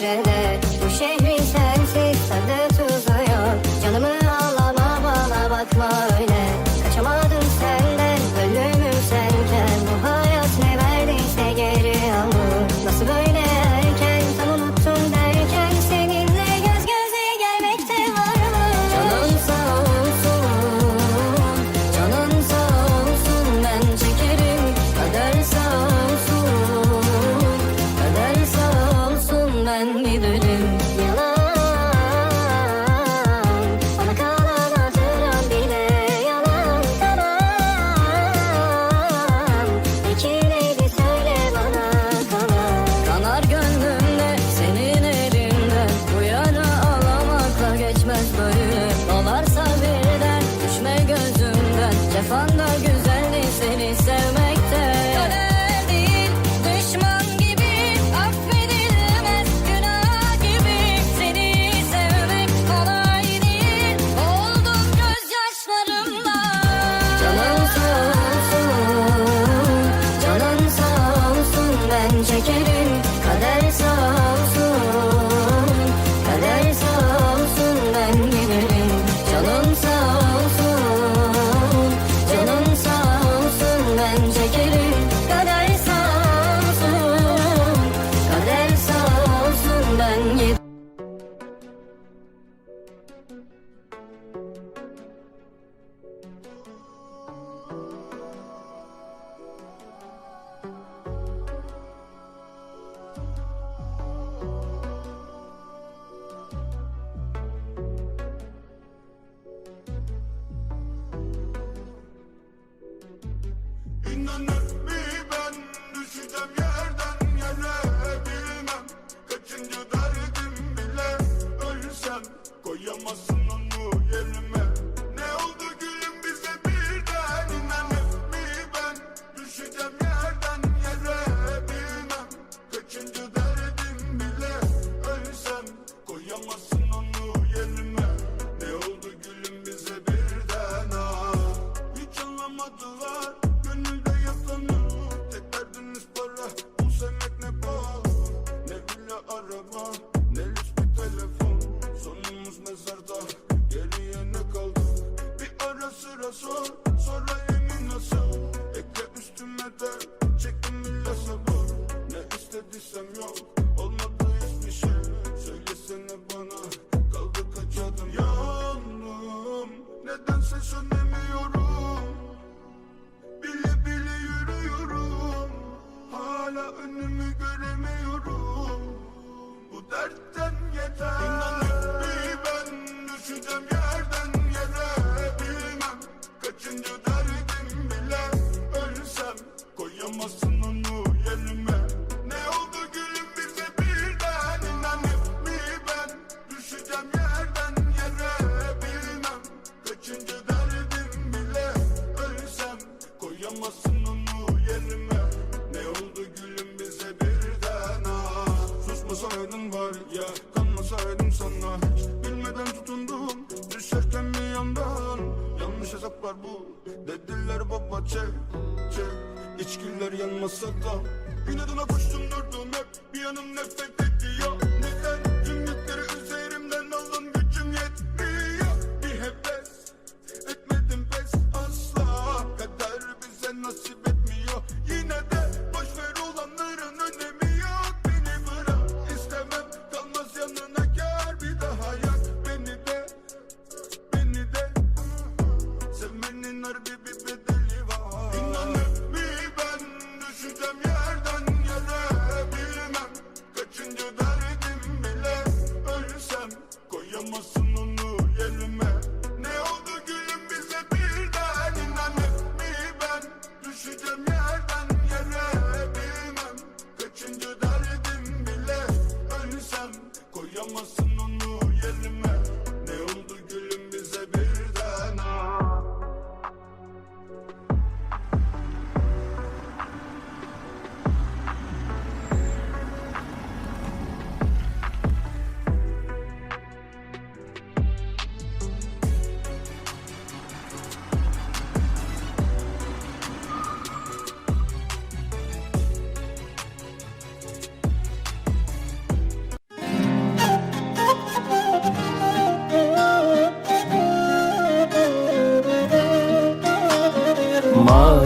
nerede bu şehir araba Ne lüks bir telefon Sonumuz mezarda. Geriye ne kaldı? Bir ara sıra sor Sonra yemin nasıl Ekle üstüme de Çektim illa sabır Ne istediysem yok Olmadı hiçbir şey. Söylesene bana Kaldı kaç adım? Yandım Nedense sönemiyorum. Bile bile yürüyorum. Hala önümü göremiyorum dertten yeter. İnanıp bir ben Düşeceğim yerden yere. Bilmem kaçıncı derdim bile. Ölsem koyamazsın onu Hesaplar bu. Dediler baba çek çek. İçkiler yanmasa da. İnadına koştum durdum hep. Bir yanım nefret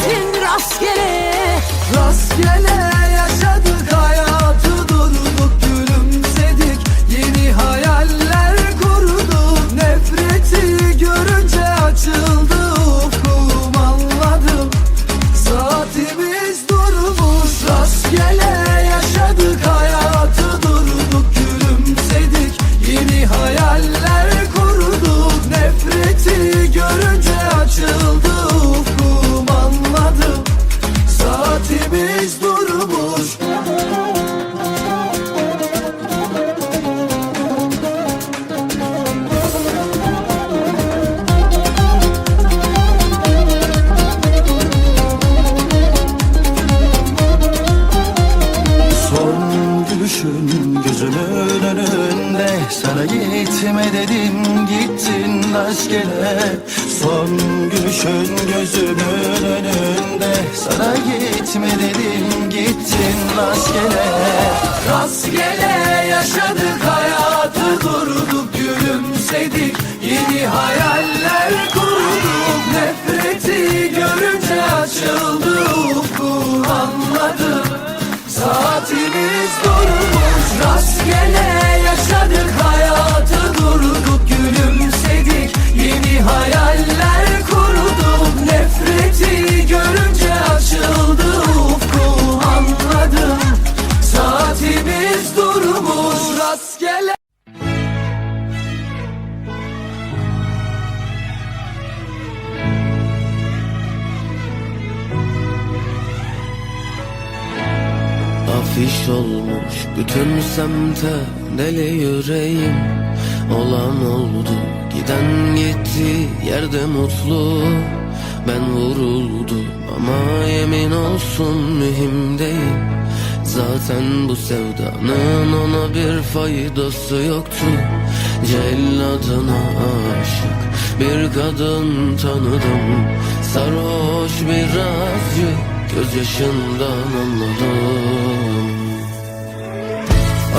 gittin rastgele rastgele Son gülüşün gözümün önünde. Sana gitme dedim gittin rastgele. Rastgele yaşadık hayatı durduk gülümsedik. Yeni hayaller kurduk nefreti görünce açıldı ufku anladım Saatimiz durmuş rastgele yaşadık hayatı durduk hayaller kurdum Nefreti görünce açıldı ufku. Anladım Saatimiz durmuş. Rastgele Afiş olmuş bütün semte deli yüreğim. Olan oldu giden gitti yerde mutlu. Ben vuruldum ama yemin olsun mühim değil. Zaten bu sevdanın ona bir faydası yoktu. Celladına aşık bir kadın tanıdım. Sarhoş birazcık gözyaşından anladım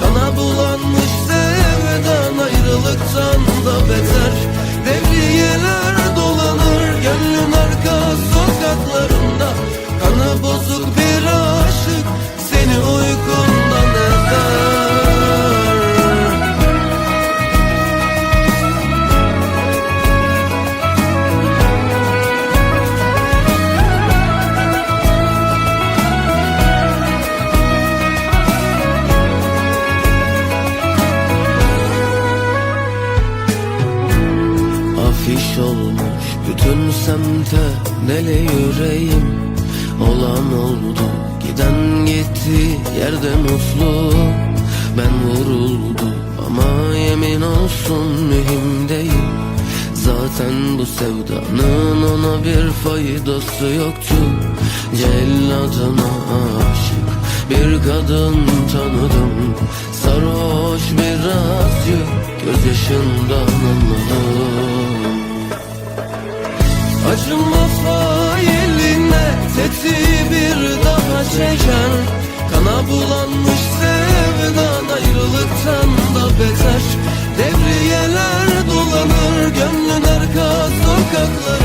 Kana bulanmış sevdan ayrılıktan da beter. Devriyeler semte deli yüreğim? Olan oldu giden gitti yerde mutlu. Ben vuruldum ama yemin olsun mühim değil Zaten bu sevdanın ona bir faydası yoktu. Celladına aşık bir kadın tanıdım. Sarhoş birazcık gözyaşından anladım Acımaz hailine teti bir daha çeken Kana bulanmış sevdan ayrılıktan da beter. Devriyeler dolanır gönlün arka sokaklar